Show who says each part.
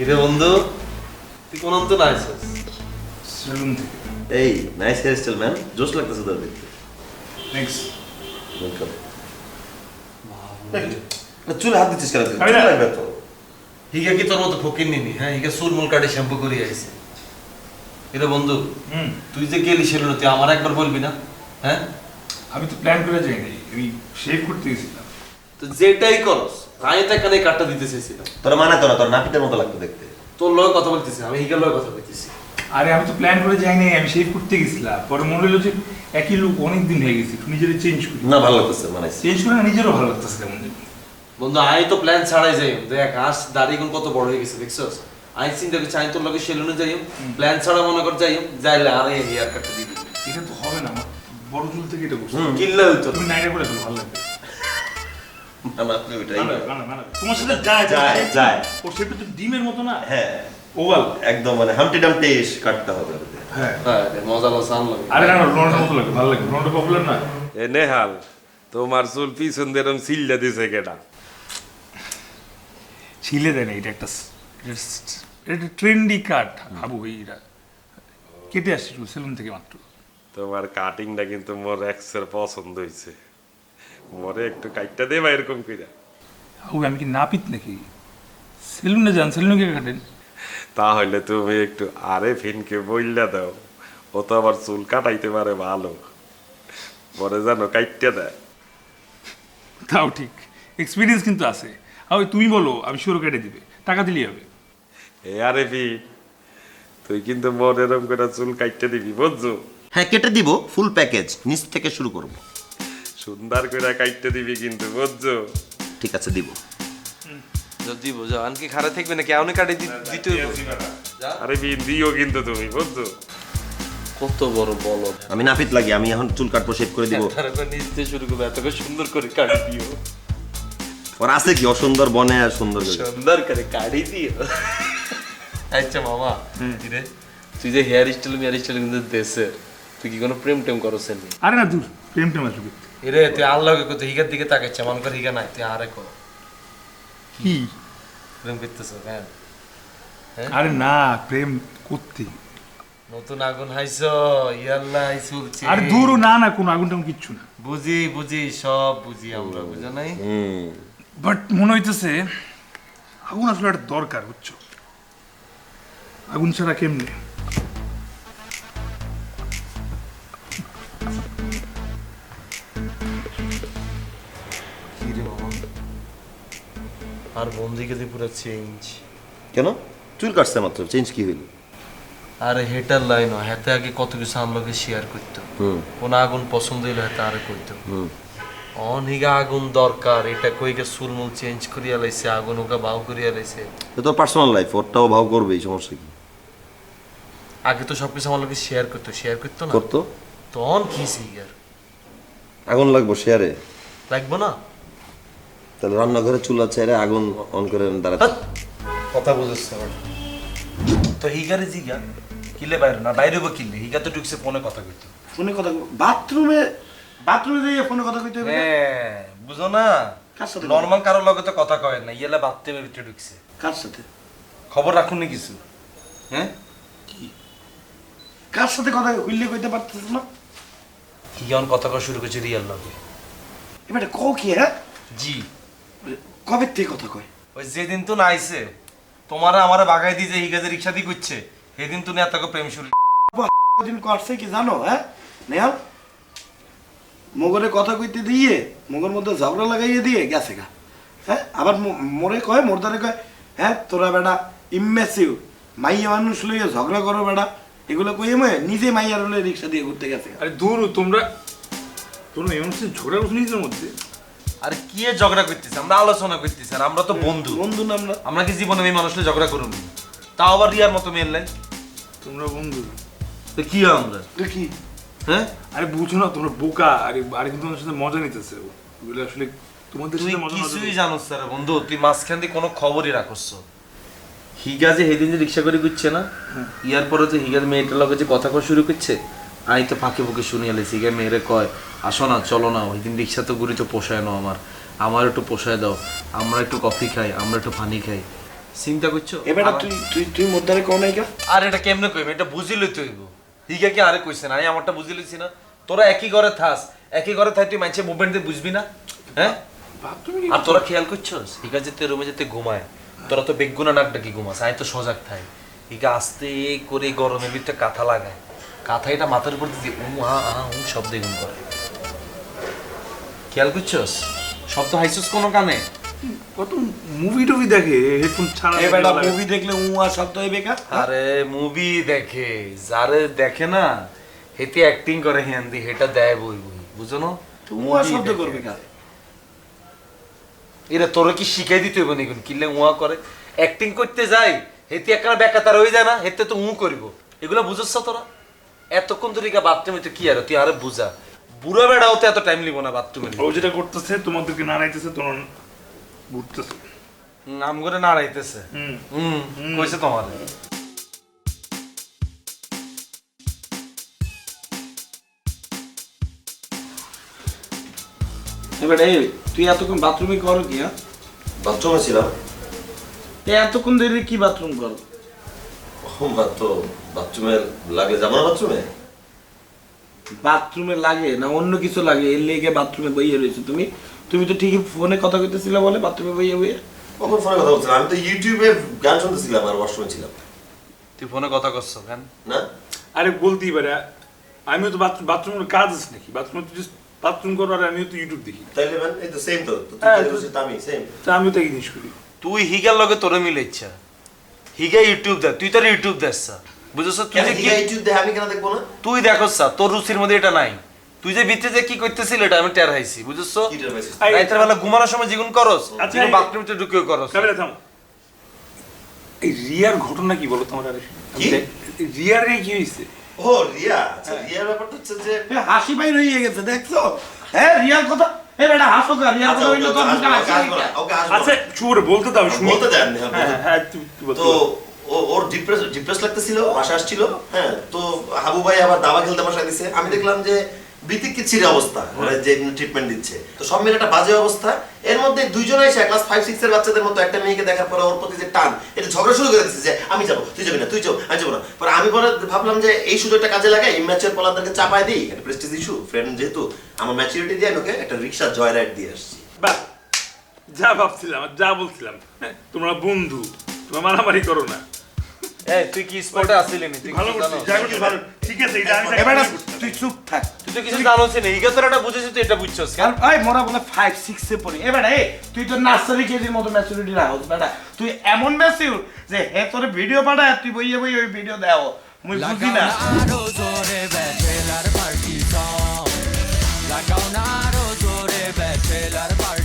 Speaker 1: কিরে বন্ধু? তুই কোন অন্ত না
Speaker 2: থেকে।
Speaker 3: এই নাইস হেয়ার স্টাইল ম্যান জোশ লাগতেছে তোর দেখতে।
Speaker 2: নেক্সট
Speaker 3: ওয়েলকাম চুলে হাত দিচ্ছিস কেন? তুই?
Speaker 2: আমি না-
Speaker 3: লাগবে তো।
Speaker 1: হিগা কি তোর মতো ফকির নিনি? হ্যাঁ হিগা চুলমুল কাটে শ্যাম্পু করে আইছে। কিরে বন্ধু?
Speaker 2: হুম।
Speaker 1: তুই যে গেলি সেলুনে তুই আমার একবার বলবি না? হ্যাঁ?
Speaker 2: আমি তো প্ল্যান করে যাইনি। আমি শেভ করতে গেছিলাম।
Speaker 1: তো যেটাই করস আমি তো এখানে কাটটা দিতে চাইছিলাম
Speaker 3: তোর মানে তো না তোর নাপিতের মতো লাগতো দেখতে।
Speaker 1: তোর লগে কথা বলতেছি আমি হিগার লগে কথা বলতেছি।
Speaker 2: আরে আমি তো প্ল্যান করে যাইনি আমি শেভ করতে গেছিলাম। পরে মনে হলো যে একই লুক অনেক দিন হয়ে গেছে একটু নিজের চেঞ্জ করি।
Speaker 3: না ভালো লাগতেছে মানে।
Speaker 2: চেঞ্জ করে না নিজেরও ভালো লাগতেছে কেমন
Speaker 1: বন্ধু আমি তো প্ল্যান ছাড়াই যাই দেখ আজ দাড়ি কোন কত বড় হয়ে গেছে দেখছস? আমি চিন্তা করছি আমি তোর লগে সেলুনে যাই প্ল্যান ছাড়া মনে কর যাই যাইলে আরে হেয়ার কাটটা দিবি।
Speaker 2: এটা তো হবে না বড় চুল থেকে এটা বসে
Speaker 1: কিল্লা হইতো।
Speaker 2: তুমি নাইটা করে ভালো লাগবে।
Speaker 3: তুই ওইটাই।
Speaker 2: তোমার সাথে যায়
Speaker 3: যায়, যায়।
Speaker 2: ও সেটা তো ডিমের মতো না?
Speaker 3: হ্যাঁ।
Speaker 2: ওভাল
Speaker 3: একদম মানে হামটি ডামটি কাটতে হবে
Speaker 2: হ্যাঁ।
Speaker 1: হ্যাঁ মজা মজা লাগে।
Speaker 2: আরে না না মতো লাগে ভালো লাগে। রোনাল্ডো পপুলার না?
Speaker 4: এ নেহাল তোমার চুল পিছন দিয়ে এরম সিল্লা দিছে কেটা
Speaker 2: ছিলে দেয় না এটা একটা এটা ট্রেন্ডি কাট ভাবু এইটা কেটে আসছি সেলুন থেকে মাত্র।
Speaker 4: তোমার কাটিংটা কিন্তু মোর এক্সের পছন্দ হইছে। মরে একটু কাইটটা দেবা এরকম কইরা।
Speaker 2: ভাবু আমি কি নাপিত নাকি? সেলুনে যান সেলুনে গিয়ে কাটেন।
Speaker 4: তা তাহলে তুমি একটু আরে ফিনকে বইলা দাও। ও তো আবার চুল কাটাইতে পারে ভালো। পরে জানো কাইটটা দেয়।
Speaker 2: তাও ঠিক এক্সপিরিয়েন্স কিন্তু আছে। আর ওই তুমি বলো আমি শুরু কেটে দিবে। টাকা দিলেই হবে।
Speaker 4: এ আরে ফি তুই কিন্তু মোর এরকম করে চুল কাইটটা দিবি বুঝছ?
Speaker 3: হ্যাঁ কেটে দিব ফুল প্যাকেজ নিচ থেকে শুরু করব।
Speaker 4: সুন্দর করে কাইটটা দিবি কিন্তু বুঝছ?
Speaker 3: ঠিক আছে দিব।
Speaker 1: যদি বোঝা আনকি খারাপ থাকবে নাকি? এমনি কাটে দিতে
Speaker 4: আরে ফিন দিও কিন্তু তুমি বুঝছ?
Speaker 1: কত বড় বলো।
Speaker 3: আমি নাপিত লাগি আমি এখন চুল কাটবো শেভ করে দিব।
Speaker 1: তারপর নিতে শুরু করবে এত সুন্দর করে কাটি দিও।
Speaker 3: ওর আছে কি? অসুন্দর বনে আর সুন্দর করে।
Speaker 1: সুন্দর করে কাটি দিও। আচ্ছা মামা তুই যে হেয়ার স্টাইল হেয়ার স্টাইল কিন্তু দেশে তুই কি কোনো প্রেম টেম করছ নি
Speaker 2: আরে না দূর প্রেম টেম আসবে
Speaker 1: এরে তুই আল্লাহকে কত হিগার দিকে তাকাচ্ছে মন কর হিগা নাই তুই আরে কো
Speaker 2: কি?
Speaker 1: প্রেম করতেছ হ্যাঁ?
Speaker 2: আরে না প্রেম করতে।
Speaker 1: নতুন আগুন হাইছো ইয়াল্লা চলছে
Speaker 2: আরে দূর না না কোনো আগুন টাগুন কিচ্ছু না।
Speaker 1: বুঝি বুঝি সব বুঝি আমরা বুঝা নাই?
Speaker 3: হুম।
Speaker 2: বাট মনে হইতেছে আগুন আসলে একটা দরকার বুঝছ? আগুন ছাড়া কেমনে?
Speaker 1: আর বন্দিকে দিয়ে পুরো চেঞ্জ
Speaker 3: কেন? চুল কাটছে মাত্র চেঞ্জ কি হইল?
Speaker 1: আরে হেটার লাইন হাতে আগে কত কিছু আমলোকে শেয়ার করতো কোন আগুন পছন্দ হইলে হাতে আরে করতো অনিগা আগুন দরকার এটা কইকে সুলমুল চেঞ্জ করিয়া লাইছে আগুন ওকে বাউ করিয়া লাইছে।
Speaker 3: তো তোর পার্সোনাল লাইফ ওরটাও ভাব করবে এই সমস্যা কি?
Speaker 1: আগে তো সবকিছু আমার লোকে শেয়ার করতো শেয়ার করতো না?
Speaker 3: করতো।
Speaker 1: তখন কি সিগার?
Speaker 3: আগুন লাগবো শেয়ারে।
Speaker 1: লাগবো না?
Speaker 3: তাহলে রান্নাঘরে চুলা ছেড়ে আগুন অন করে দাঁড়াতে
Speaker 1: কথা বুঝেছ তো হিগারে জিগা কিলে বাইরে না বাইরে বা কিলে? হিগা তো ঢুকছে ফোনে কথা কইতো।
Speaker 5: ফোনে কথা বাথরুমে বাথরুমে দিয়ে ফোনে কথা কইতে হবে না?
Speaker 1: হ্যাঁ বুঝো না?
Speaker 5: কার সাথে?
Speaker 1: নর্মাল কারোর লগে তো কথা কয় না ইয়েলা বাথরুমের ভিতরে ঢুকছে।
Speaker 5: কার সাথে?
Speaker 1: খবর রাখুন নি কিছু। হ্যাঁ?
Speaker 5: কার সাথে কথা কইলে কইতে পারতেছ না?
Speaker 1: হিগন কথা কওয়া শুরু করছে রিয়াল লগে
Speaker 5: এবারে কও কি হ্যাঁ
Speaker 1: জি।
Speaker 5: কবে থেকে কথা কয়?
Speaker 1: ওই যেদিন তো নাইছে তোমারা আমারে বাগাই দিয়ে যে হিগাজে রিক্সা দিয়ে করছে সেদিন তুমি এত প্রেম শুরু
Speaker 5: দিন করছে কি জানো হ্যাঁ? নেহাল মগরে কথা কইতে দিয়ে মগর মধ্যে ঝগড়া লাগাইয়ে দিয়ে গেছে গা হ্যাঁ? আবার মোরে কয় মোরদারে কয় হ্যাঁ তোরা বেটা ইম্যাসিভ মাইয়া মানুষ লইয়া ঝগড়া করো বেটা। এগুলো কইয়ে ময়ে নিজে মাইয়ার হলে রিক্সা দিয়ে ঘুরতে গেছে।
Speaker 2: আরে দূর তোমরা তোমরা এমন সে ঝগড়া করছ নিজেদের মধ্যে?
Speaker 1: আর কি এ ঝগড়া করতেছে? আমরা আলোচনা করতেছি আর আমরা তো বন্ধু।
Speaker 5: বন্ধু না আমরা।
Speaker 1: আমরা কি জীবনে এই মানুষের ঝগড়া করুন তাও আবার রিয়ার মতো মেয়ের লাইন
Speaker 2: তোমরা বন্ধু।
Speaker 1: তো কি হয় আমরা?
Speaker 5: তো কি?
Speaker 1: হ্যাঁ?
Speaker 2: আরে বুঝো না তোমরা বোকা। আরে আরে কিন্তু তোমাদের সাথে মজা নিতেছে। এগুলো আসলে তোমাদের
Speaker 1: তুই
Speaker 2: সাথে মজা
Speaker 1: কিছুই জানোস স্যার বন্ধু। তুই মাঝখান দিয়ে কোনো খবরই রাখছ হিগা যে সেদিন যে রিক্সা করে ঘুরছে না ইয়ার পরে যে হিগার মেয়েটার লগে যে কথা কওয়া শুরু করছে আমি তো ফাঁকে ফুঁকে শুনিয়ে লেছি হিগা মেয়েরে কয় আসো না চলো না ওই দিন রিক্সা তো ঘুরি তো পোষায় না আমার আমার একটু পোষায় দাও আমরা একটু কফি খাই আমরা একটু পানি খাই। চিন্তা করছ?
Speaker 5: এবারে তুই তুই তুই মোদ্দারে কও নাই কা
Speaker 1: আর এটা কেমনে কইব? এটা বুঝিলে তুই হিগা কি আরে কইছে না? আমি আমারটা বুঝি লইছি না। তোরা একই ঘরে থাস একই ঘরে থাই তুই মানুষের মুভমেন্ট দিয়ে বুঝবি না? হ্যাঁ? আর তোরা খেয়াল করছস? হিগা যেতে রুমে যেতে ঘুমায়। তোরা তো বেগুনা নাক ডাকি ঘুমাস আমি তো সজাগ থাই। হিগা আস্তে করে গরমের ভিতরে কাঁথা লাগায় কাঁথা এটা মাথার উপর দিয়ে উ আ আ উ শব্দ গুম করে। খেয়াল করছস? শব্দ হাইছস কোনো কানে?
Speaker 2: কত মুভি টুভি দেখে হেডফোন ছাড়া
Speaker 5: মুভি দেখলে উয়া শব্দ হইবে কা?
Speaker 1: আরে মুভি দেখে যারে দেখে না হেতে অ্যাক্টিং করে হিন্দি হেটা দেয় বই বই বুঝো না Movie
Speaker 5: শব্দ করবে কা?
Speaker 1: এরা তোরা কি শিখাই দিতে হইব নাকি? কিলে উয়া করে। অ্যাক্টিং করতে যাই হেতে একটা বেকাতার হয়ে যায় না হেতে তো উ করিব। এগুলো বুঝছ তোরা? এতক্ষণ ধরে বাথরুমে তো কি আর? তুই আরে বুঝা। বুড়া বেড়া হতে এত টাইম লিব না বাথরুমে
Speaker 2: ও যেটা করতেছে তোমাদেরকে নাড়াইতেছে তোমার ঘুরতেছে
Speaker 1: নাম করে নাড়াইতেছে।
Speaker 2: হুম
Speaker 1: হুম। কইছে তোমার।
Speaker 5: এবারে এই, তুই এতক্ষণ বাথরুমে করো কি হ্যাঁ?
Speaker 3: বাথরুমে ছিলাম।
Speaker 5: এই এতক্ষণ ধরে কি বাথরুম করো?
Speaker 3: ও, তো বাথরুমে লাগে যাব না বাথরুমে
Speaker 5: বাথরুমে লাগে না অন্য কিছু লাগে? এর লেগে বাথরুমে বইয়ে রয়েছে তুমি? তুমি তো ঠিকই ফোনে কথা কইতেছিলে বলে বাথরুমে বইয়ে বইয়ে।
Speaker 3: কখন ফোনে কথা বলছিলাম? আমি তো ইউটিউবে গান শুনতেছিলাম আর ওয়াশরুমে ছিলাম।
Speaker 1: তুই ফোনে কথা করছ কেন?
Speaker 3: না?
Speaker 2: আরে বলতেই পারে। আমিও তো বাথরুম বাথরুমের কাজ আছে নাকি? বাথরুমে তো just বাথরুম করো আর আমিও তো ইউটিউব দেখি।
Speaker 3: তাইলে ম্যান এই তো সেম তো তো তুই
Speaker 2: হ্যাঁ,
Speaker 3: যেটা
Speaker 2: তো-
Speaker 3: বলছিস তা আমি সেম
Speaker 2: তা আমিও তো এই জিনিস করি।
Speaker 1: তুই হিগার লগে তোরে মিলে ইচ্ছা। হিগা ইউটিউব দেখ তুই তোর ইউটিউব দেখছ বুঝছ তুই যে
Speaker 3: কি
Speaker 1: কি-
Speaker 3: ইউটিউব দেখে আমি কেন দেখব না?
Speaker 1: তুই দেখছ তোর রুচির মধ্যে এটা নাই। তুই যে ভিতরে যে কি করতেছিল এটা আমি টের হাইছি বুঝছ
Speaker 3: কি টের পাইছিস?
Speaker 2: এই-
Speaker 1: রাতের বেলা ঘুমানোর সময় যেগুন করস
Speaker 2: আচ্ছা,
Speaker 1: তুই
Speaker 2: এই-
Speaker 1: বাথরুমে ঢুকেও করস।
Speaker 2: কাবিলা থাম। এই রিয়ার ঘটনা কি বলো তোমার আরে?
Speaker 3: কি?
Speaker 2: রিয়ার রে কি হয়েছে
Speaker 3: ও রিয়া। আচ্ছা রিয়ার ব্যাপারটা হচ্ছে যে
Speaker 5: হাসি ভাই রয়ে গেছে দেখছ? হ্যাঁ রিয়ার কথা এ বেটা হাসো কা রিয়ার
Speaker 3: আচ্ছা
Speaker 5: কথা
Speaker 3: ওকে
Speaker 5: হইল হাসি
Speaker 2: আচ্ছা
Speaker 3: না।
Speaker 2: বলতে দাও
Speaker 3: বলতে দেন হ্যাঁ,
Speaker 2: হ্যাঁ হ্যাঁ
Speaker 3: তো ওর ডিপ্রেস ডিপ্রেস লাগতেছিল বাসা আসছিল হ্যাঁ তো হাবু ভাই আবার দাবা খেলতে বসা দিছে। আমি দেখলাম যে বিতিকিচ্ছির অবস্থা ওরা যে ট্রিটমেন্ট দিচ্ছে তো সব মিলে একটা বাজে অবস্থা। এর মধ্যে দুইজনে এসে ক্লাস ফাইভ সিক্স এর বাচ্চাদের মতো একটা মেয়েকে দেখার পরে ওর প্রতি যে টান এটা ঝগড়া শুরু করে দিচ্ছে যে আমি যাব তুই যাবি না তুই যাও আমি যাব না। পরে আমি পরে ভাবলাম যে এই সুযোগটা কাজে লাগাই ইম্যাচুয়ার পোলাদেরকে চাপায় দিই একটা প্রেস্টিজ ইস্যু ফ্রেন্ড যেহেতু আমার ম্যাচুরিটি দিয়ে আমি ওকে একটা রিক্সা জয় রাইড দিয়ে আসছি।
Speaker 2: বাহ যা ভাবছিলাম যা বলছিলাম হ্যাঁ, তোমরা বন্ধু তোমরা মারামারি করো না।
Speaker 5: এমন ভিডিও পাঠায় তুই বইয়ে বই ওই ভিডিও দেওয়া মুই বুঝি না।
Speaker 6: আরও পার্টি সং লাগাও না আরও জোরে ব্যাচেলার পার্টি